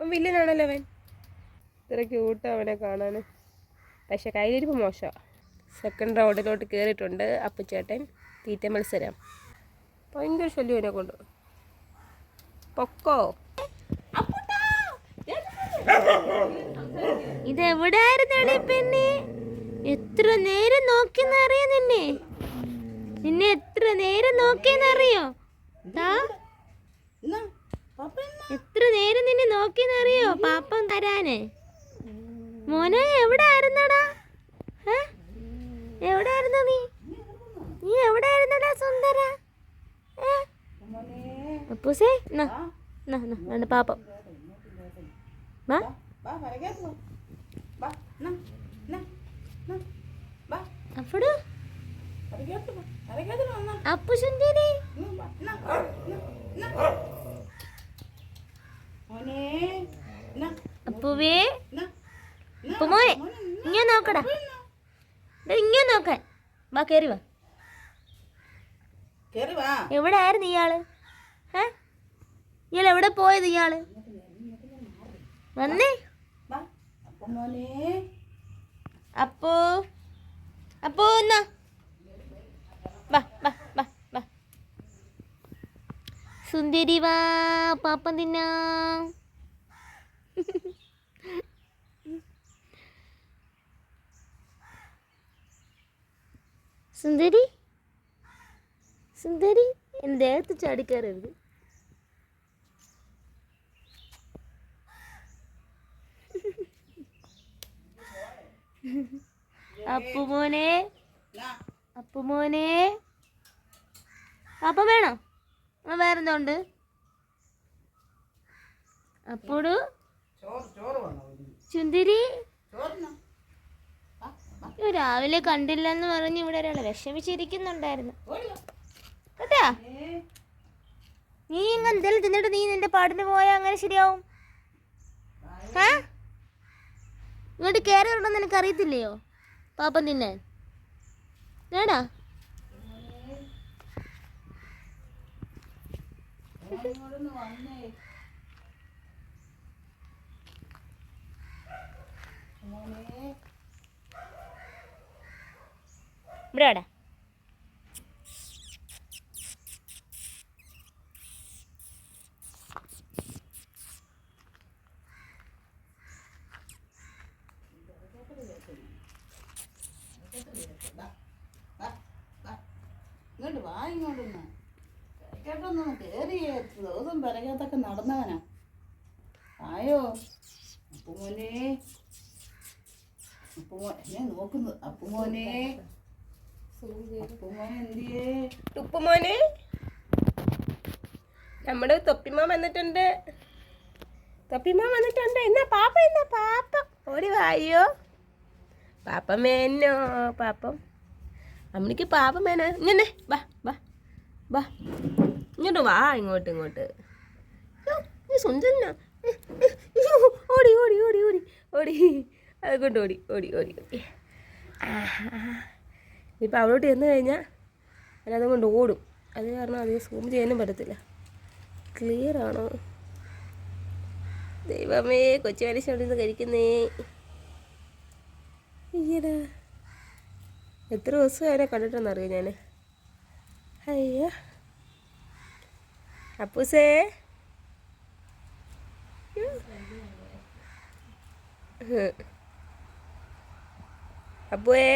അവൻ വില്ലനാണല്ലോ അവൻ. ഇത്ര ക്യൂട്ട് അവനെ കാണാൻ. പക്ഷെ കയ്യിലിരിപ്പ് മോശമാണ് സെക്കൻഡ് റൗണ്ടിലോട്ട് കയറിയിട്ടുണ്ട് അപ്പച്ചേട്ടൻ. തീറ്റ മത്സരം. ഭയങ്കര ശല്യം എന്നെ കൊണ്ട്. പൊക്കോ? ഇതെവിടായിരുന്നു പെണ്ണെ? എത്ര നേരം നോക്കിയെന്നറിയോ നിന്നെ? നിന്നെ എത്ര നേരം നോക്കിയെന്നറിയോ എത്ര നേരം നിന്നെ നോക്കിയെന്നറിയോ പാപ്പം തരാന്? മോനെ എവിടെ ആയിരുന്നടാ എവിടെ ആയിരുന്നു നീ? നീ എവിടെ ആയിരുന്നടാ സുന്ദര അപ്പൂസേ എന്നാ പാപ്പം. വാ. അപ്പു അപ്പുവേ. അപ്പു മോനെ ഇങ്ങനെ നോക്കടാ. ഇങ്ങ ഇങ്ങനെ നോക്കാൻ വാ കയറി വാ. എവിടെ ആയിരുന്നു ഇയാൾ? ഏ? ഇയാൾ എവിടെ പോയത് ഇയാൾ? വന്നേ. അപ്പോ. അപ്പോ എന്നാ? വാ വാ. സുന്ദരി വാ പാപ്പം തിന്നാ. സുന്ദരി? സുന്ദരി എന്റെ ദേഹത്ത് ചാടിക്കയറരുത് അപ്പുമോനെ അപ്പുമോനെ. പാപ്പ വേണോ? ആ വേറെന്തോ ഉണ്ട് അപ്പോട് ചുന്തിരി? രാവിലെ കണ്ടില്ലെന്ന് പറഞ്ഞ് ഇവിടെ ഒരാൾ വിഷമിച്ചിരിക്കുന്നുണ്ടായിരുന്നു. കേട്ടാ നീ ഇങ്ങനെ എന്തെങ്കിലും തിന്നിട്ട് നീ നിന്റെ പാടിന് പോയാൽ അങ്ങനെ ശരിയാവും. ഇങ്ങോട്ട് കയറി വരണമെന്ന് നിനക്ക് അറിയത്തില്ലയോ പാപ്പം തിന്നാൻ. വേടാ ഇവിടെ വാടാ. ഇങ്ങോട്ട് വാ ഇങ്ങോട്ടൊന്ന്. കേട്ടൊന്നും കയറിയേ ദിവസം പിറകത്തൊക്കെ നടന്നവനാ? ആയോ? അപ്പുമോനെ. അപ്പുമോ എന്നെ നോക്കുന്നു. അപ്പുമോനെ. അപ്പുമോനെ എന്തിയേ? ഉപ്പുമോനെ. നമ്മുടെ തൊപ്പിമാൻ വന്നിട്ടുണ്ട്. തൊപ്പിമാൻ വന്നിട്ടുണ്ട്. എന്നാ പാപ്പ എന്നാ പാപ്പ? ഓടി വായോ. പാപ്പ മേനോ പാപ്പം. അമ്മണിക്ക് പാപ്പ മേന. ഇങ്ങനെ വാ വാ വാ. ഇങ്ങോട്ട് വാ ഇങ്ങോട്ട് ഇങ്ങോട്ട്. യ്യോ, നീ ഓടി ഓടി ഓടി ഓടി ഓടി. അതുകൊണ്ട് ഓടി ഓടി ഓടി ഓടി. ഇപ്പം അവിടോട്ട് ചെന്ന് കഴിഞ്ഞാൽ അതിനതും കൊണ്ട് ഓടും. അത് കാരണം അധികം സൂം ചെയ്യാനും പറ്റത്തില്ല. ക്ലിയർ ആണോ? ദൈവമേ കൊച്ചു മനുഷ്യ അവിടെ നിന്ന് കഴിക്കുന്നേ. എത്ര ദിവസം അവരെ കണ്ടിട്ടെന്നറിയാം ഞാൻ അയ്യ. അപ്പൂസേ അപ്പുവേ?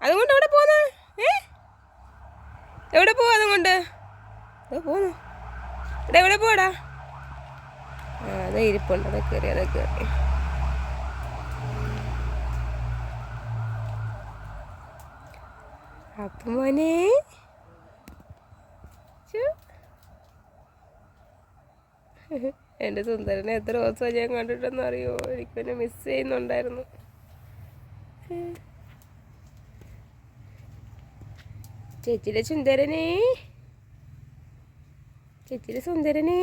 അതുകൊണ്ട് എവിടെ പോന്ന്? ഏ? എവിടെ പോവാ അതുകൊണ്ട് പോന്നു. എടാ എവിടെ പോടാ ആ അതെ ഇരിപ്പുണ്ട്. അതൊക്കെ കയറി അതെ കയറി അപ്പം മോനെ. എന്റെ സുന്ദരനെ എത്ര ദിവസമാണ് ഞാൻ കണ്ടിട്ടെന്ന് അറിയോ? എനിക്കെന്നെ മിസ് ചെയ്യുന്നുണ്ടായിരുന്നു. ചേച്ചിയുടെ സുന്ദരനെ. ചേച്ചിയുടെ സുന്ദരനെ.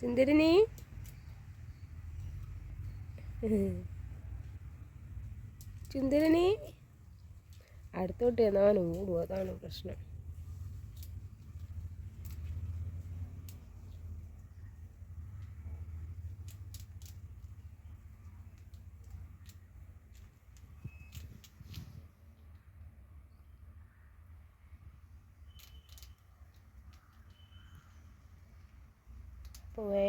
സുന്ദരനെ. സുന്ദരനെ. അടുത്തോട്ട് ചെന്നവൻ ഓടും അതാണ് പ്രശ്നം പോവേ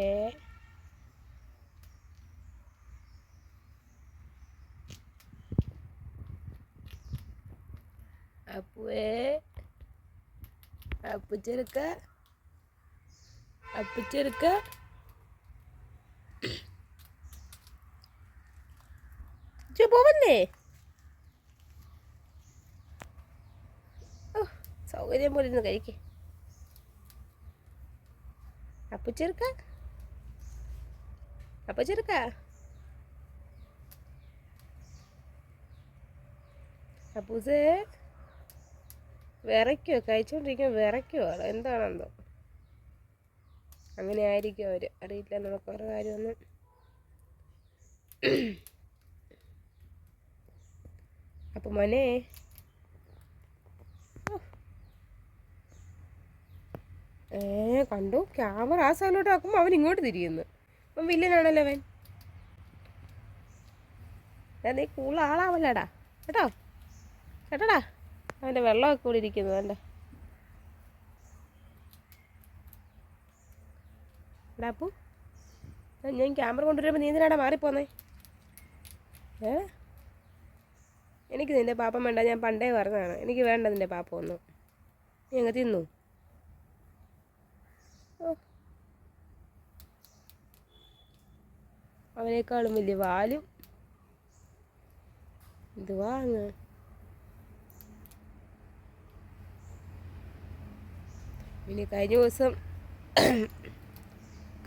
അപ്പുവേ അപ്പുച്ചെടുക്ക അപ്പുച്ചെടുക്ക ചോ പോവല്ലേ ഓ സൗകര്യം പോലെ ഇരുന്ന് കഴിക്കേ അപ്പുച്ചെടുക്ക അപ്പുച്ചെടുക്ക അപ്പൂസേ വിറയ്ക്കോ കഴിച്ചുകൊണ്ടിരിക്കുമ്പോൾ വിറയ്ക്കുവാണ് എന്താണെന്തോ അങ്ങനെ ആയിരിക്കും അവർ അറിയില്ല നമുക്ക് ഓരോ കാര്യമൊന്നും. അപ്പം മോനെ. ഏ കണ്ടു? ക്യാമറ ആ സൈഡിലോട്ട് ആക്കുമ്പോൾ അവൻ ഇങ്ങോട്ട് തിരിയുന്നു. അപ്പം വില്ലനാണല്ലോ അവൻ. നീ കൂടുതൽ കേട്ടോ? കേട്ടോടാ? അവന്റെ വെള്ളമൊക്കെ കൂടി ഇരിക്കുന്നു അല്ലേ എടാ അപ്പു ഞാൻ- ക്യാമറ കൊണ്ടുവരുമ്പോൾ നീ എന്തിനാടാ മാറിപ്പോന്നേ? ഏ? എനിക്ക് നിന്റെ പാപ്പം വേണ്ട ഞാൻ പണ്ടേ പറഞ്ഞതാണ്. എനിക്ക് വേണ്ട നിന്റെ പാപ്പം ഒന്നും നീ അങ്ങ് തിന്നു. അവനേക്കാളും വലിയ വാലും. എന്തുവാ അങ്ങ്? ഇനി കഴിഞ്ഞ ദിവസം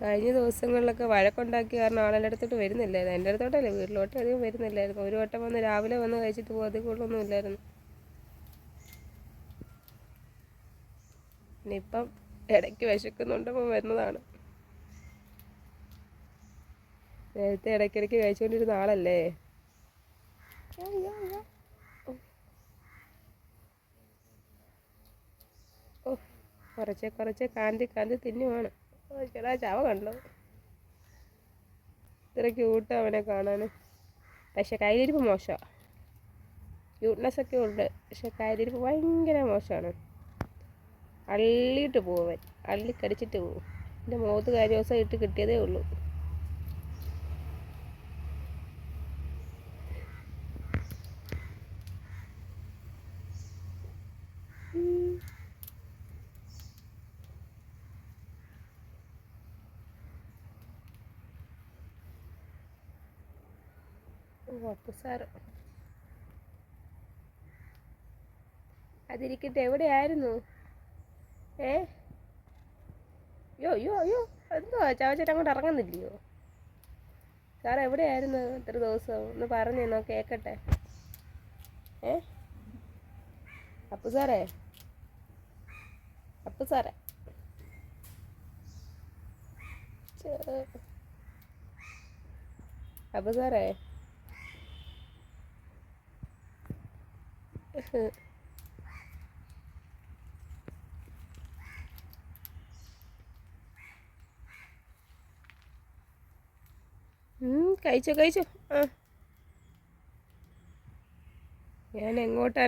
കഴിഞ്ഞ ദിവസങ്ങളിലൊക്കെ വഴക്കുണ്ടാക്കി കാരണം ആളെന്റെ അടുത്തോട്ട് വരുന്നില്ലായിരുന്നു എന്റെ അടുത്തോട്ടല്ലേ വീട്ടിലോട്ട് അധികം വരുന്നില്ലായിരുന്നു. ഒരു വട്ടം വന്ന് രാവിലെ വന്ന് കഴിച്ചിട്ട് പോകും അതിക്കുള്ളൊന്നും ഇല്ലായിരുന്നു. ഇനിയിപ്പം ഇടയ്ക്ക് വിശക്കുന്നുണ്ടപ്പോൾ വരുന്നതാണ്. നേരത്തെ ഇടയ്ക്കിടയ്ക്ക് കഴിച്ചുകൊണ്ടിരുന്ന ആളല്ലേ? കുറച്ച് കുറച്ച് കാന്തി കാന്തി തിന്നു ഓ, ചേട്ടാ ചാവ കണ്ടോ? ഇത്ര ക്യൂട്ട് അവനെ കാണാൻ പക്ഷെ കയ്യിലിരിപ്പ് മോശമാണ് ക്യൂട്ട്നെസ് ഒക്കെ ഉണ്ട് പക്ഷെ കയ്യിലിരിപ്പ് ഭയങ്കര മോശമാണ്. അള്ളിയിട്ട് പോവൻ അള്ളി കടിച്ചിട്ട് പോവും. എന്റെ മുഖത്ത് കാര്യ ദിവസം ഇട്ട് കിട്ടിയതേ ഉള്ളൂ. ഓ അപ്പു സാറ് അതിരിക്കട്ടെ എവിടെയായിരുന്നു? ഏ? യോ യോ യോ എന്തോ? ചാവച്ചേട്ടൻ അങ്ങോട്ട് ഇറങ്ങുന്നില്ലയോ? സാർ എവിടെയായിരുന്നു ഇത്ര ദിവസം? ഒന്ന് പറഞ്ഞു നോ കേക്കട്ടെ. ഏ? അപ്പു സാറേ അപ്പു സാറേ അപ്പു സാറേ കഴിച്ചോ കഴിച്ചോ. ആ. ഞാൻ എങ്ങോട്ട്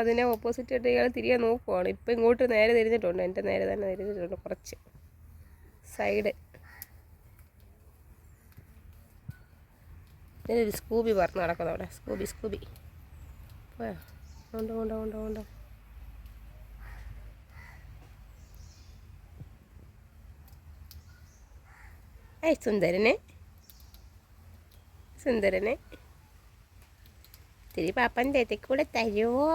അതിനെ ഓപ്പോസിറ്റ് ആയിട്ട് ഇയാൾ തിരികെ നോക്കുവാണ്. ഇപ്പം ഇങ്ങോട്ട് നേരെ തിരിഞ്ഞിട്ടുണ്ട്. എന്റെ നേരെ തന്നെ തിരിഞ്ഞിട്ടുണ്ട് കുറച്ച്. സൈഡ് ഇതിനൊരു സ്കൂബി പറന്ന് നടക്കുന്നു അവിടെ. സ്കൂബി സ്കൂബി പോയോ? ഉണ്ടോ ഉണ്ടോ ഉണ്ടോ ഉണ്ടോ? ഏയ് സുന്ദരനെ. സുന്ദരനെ. തിരി പാപ്പൻ അടുത്തേക്ക് കൂടെ തരുമോ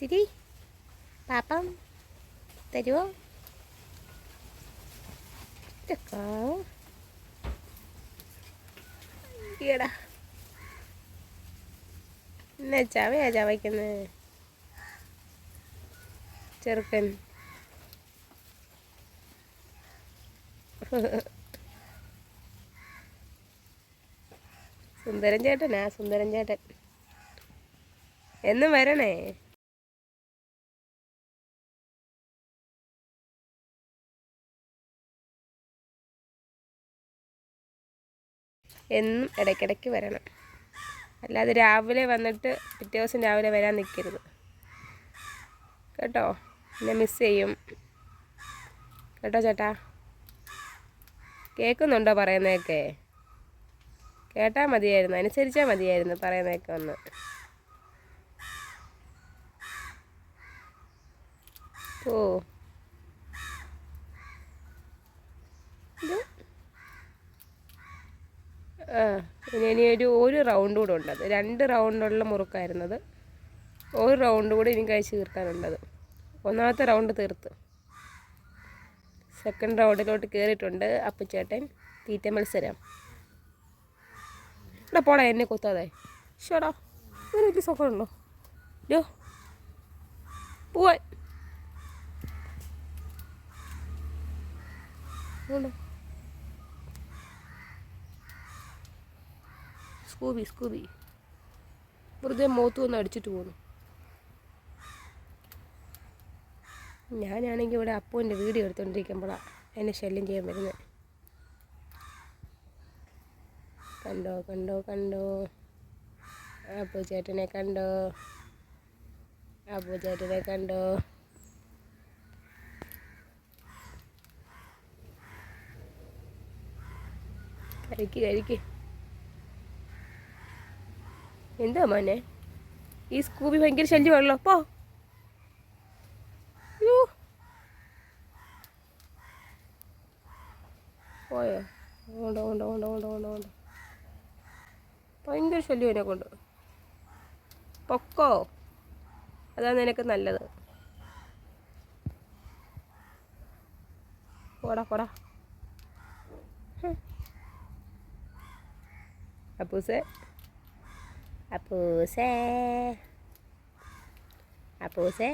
തിരി പാപ്പം തരുമോ ഇതൊക്കെ. ഈടാ എന്നാ ചവയാ ചവയ്ക്കുന്നത് ചെറുക്കൻ. സുന്ദരൻ ചേട്ടനാ സുന്ദരൻ ചേട്ടൻ. എന്നും വരണേ? എന്നും ഇടയ്ക്കിടയ്ക്ക് വരണം. അല്ലാതെ രാവിലെ വന്നിട്ട് പിറ്റേ ദിവസം രാവിലെ വരാൻ നിൽക്കരുത് കേട്ടോ? എന്നെ മിസ് ചെയ്യും. കേട്ടോ ചേട്ടാ? കേൾക്കുന്നുണ്ടോ പറയുന്നതൊക്കെ? കേട്ടാൽ മതിയായിരുന്നു. അനുസരിച്ചാൽ മതിയായിരുന്നു പറയുന്നതൊക്കെ ഒന്ന്. ഓ ഇത് ആ ഇനി ഒരു ഒരു റൗണ്ട് കൂടെ ഉണ്ടത് രണ്ട് റൗണ്ടുള്ള മുറുക്കായിരുന്നത്. ഒരു റൗണ്ട് കൂടെ ഇനി കഴിച്ച് തീർക്കാനുള്ളത് ഒന്നാമത്തെ റൗണ്ട് തീർത്ത്. സെക്കൻഡ് റൗണ്ടിലോട്ട് കയറിയിട്ടുണ്ട് അപ്പച്ചേട്ടൻ. തീറ്റ മത്സരം. എടാ പോടാ എന്നെ കൊത്താതെ. ഷോടാ ഒരു വലിയ സുഖമുണ്ടോ ഡോ പോവാൻ. പോണ്ടോ സ്കൂബി സ്കൂബി. വെറുതെ മുഖത്ത് ഒന്ന് അടിച്ചിട്ട് പോന്നു. ഞാനാണെങ്കിൽ ഇവിടെ അപ്പുവിന്റെ വീഡിയോ എടുത്തുകൊണ്ടിരിക്കുമ്പോഴാണ് എന്നെ ശല്യം ചെയ്യാൻ വരുന്നത് കണ്ടോ കണ്ടോ കണ്ടോ? അപ്പു ചേട്ടനെ കണ്ടോ? അപ്പു ചേട്ടനെ കണ്ടോ? കഴിക്ക് കഴിക്ക് എന്താ മോനെ? ഈ സ്കൂബി ഭയങ്കര ശല്യമാണല്ലോ പോ. പോയോ? ഓണ്ട ഓണ്ട ഓണ്ട ഓണ്ട ഓണ്ട ഓണ്ട ഭയങ്കര ശല്യം എന്നെ കൊണ്ട്. പൊക്കോ? അതാണ് നിനക്ക് നല്ലത്. പോടാ പോടാ. അപ്പൂസേ അപ്പൂസേ അപ്പൂസേ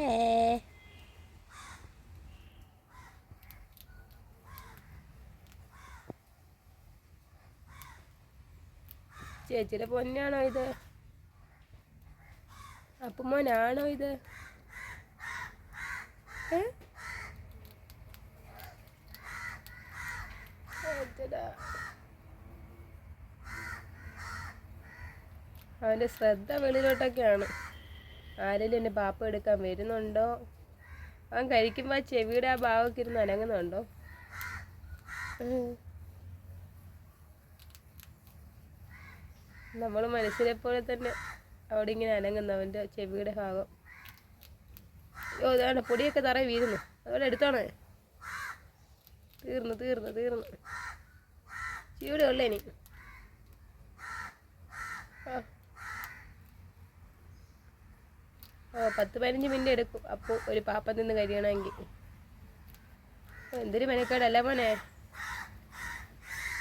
ചേച്ചിയുടെ പൊന്നാണോ ഇത്? അപ്പുമോനാണോ ഇത്? ഏ? അവന്റെ ശ്രദ്ധ വെളിയിലോട്ടൊക്കെയാണ്. ആരെങ്കിലും എന്റെ പാപ്പ എടുക്കാൻ വരുന്നുണ്ടോ? അവൻ കഴിക്കുമ്പോൾ ആ ചെവിയുടെ ആ ഭാവമൊക്കെ ഇരുന്ന് അനങ്ങുന്നുണ്ടോ? നമ്മൾ മനസ്സിലെ പോലെ തന്നെ അവിടെ ഇങ്ങനെ അനങ്ങുന്നു അവന്റെ ചെവിയുടെ ഭാഗം. ഓ അതാണ് പൊടിയൊക്കെ തറ വീഴുന്നു. അവിടെ എടുത്താണ്? തീർന്നു തീർന്നു തീർന്നു. ചീവിടെ ഉള്ളേ ഇനി. ആ ഓ പത്ത് പതിനഞ്ച് മിനിറ്റ് എടുക്കും. അപ്പോൾ ഒരു പാപ്പ നിന്ന് കരിയണമെങ്കിൽ എന്തൊരു മെനക്കേട് മോനെ?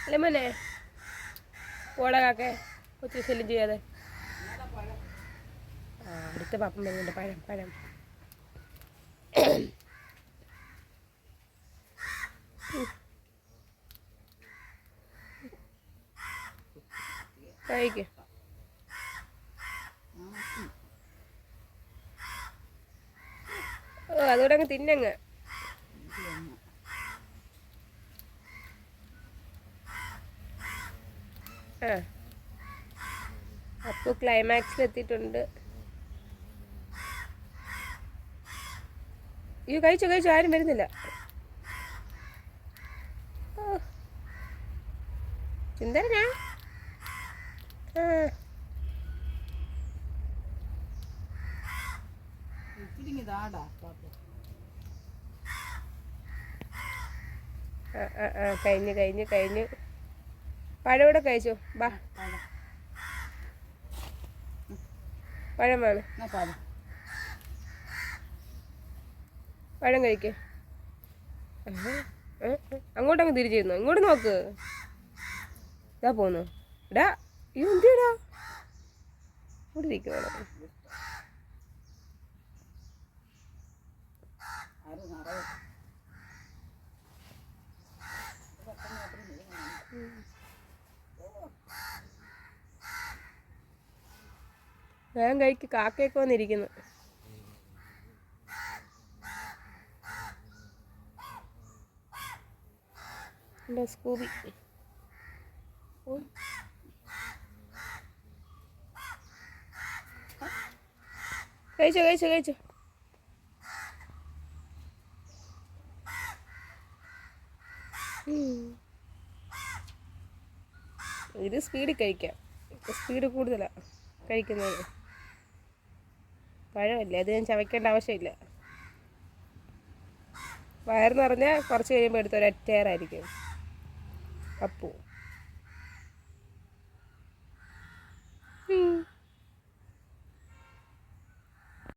അല്ലേ മോനെ? പോടാ കാക്കെ. ഒത്തിരി ശല്യം ചെയ്യാതെ. ആ അടുത്ത പാപ്പം വരുന്നുണ്ട്. പഴം പഴം. കഴിക്ക്. ഓ അതുകൂടെ അങ്ങ് തിന്നങ്ങ്. ആ. അപ്പോൾ ക്ലൈമാക്സിൽ എത്തിയിട്ടുണ്ട് അയ്യോ കഴിച്ചോ കഴിച്ചോ ആരും വരുന്നില്ല. ഓ. സുന്ദരനാ ആ. ആ ആ ആ കഴിഞ്ഞു കഴിഞ്ഞു കഴിഞ്ഞു. പഴം കൂടെ കഴിച്ചോ? ബാ. പഴം പഴം വേണം പഴം കഴിക്കേ. കഴിക്ക് അങ്ങോട്ടങ്ങ് തിരിച്ചിരുന്നു? ഇങ്ങോട്ട് നോക്ക്. ഇതാ പോന്നു. ഇടാ ഇത് എന്തിടാ ഇവിടെ ഇരിക്കുവാണ് ആരും നിറയെ വേഗം കഴിക്ക്. കാക്കയൊക്കെ വന്നിരിക്കുന്നു. എന്റെ സ്കൂബി. കഴിച്ചോ കഴിച്ചോ കഴിച്ചോ. ഇത് സ്പീഡിൽ കഴിക്കാം. സ്പീഡ് കൂടുതലാണ് കഴിക്കുന്നത്. പഴമല്ലേ? അത് ഞാൻ ചവയ്ക്കേണ്ട ആവശ്യമില്ല. വയർ നിറഞ്ഞാൽ കുറച്ച് കഴിയുമ്പോൾ എടുത്ത ഒരറ്റയറായിരിക്കും അപ്പു